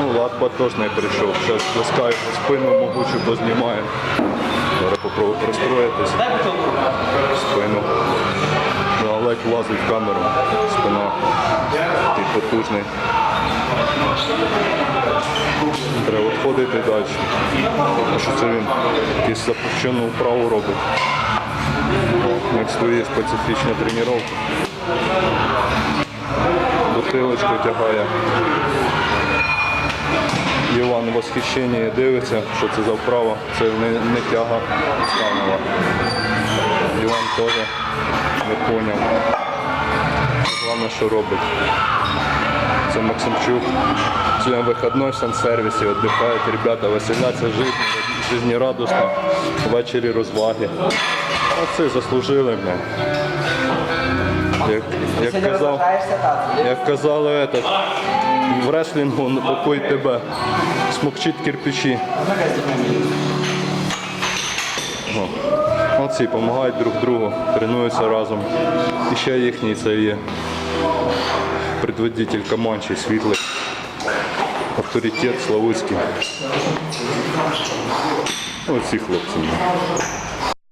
Ну, Латба теж не прийшов. Зараз доскаю спину могучу познімаю. Зараз попробую пристроїтись. Спину. Ну, ледь влазить в камеру. Спина. І потужний. Треба відходити далі. Тому що це він якусь запущену вправу робить. Як стоїть специфічна тренування. Бутилочку тягає. Іван в восхищенні дивиться, що це за вправа. Це не, не тяга станова. Іван теж не поняв. Головне, що робить. Це Максимчук. Член вихідної в сансервісі, віддихають, ребята веселяться, життя, жизнерадостно, ввечері розваги. Оце заслужили мене. Як, як казав, як казали этот, в реслінгу покой тебе, смокчить кирпичі. О, Оці допомагають друг другу, тренуються разом. І ще їхній це є предводитель команчі світлий. Авторитет Славутський. Оці хлопці.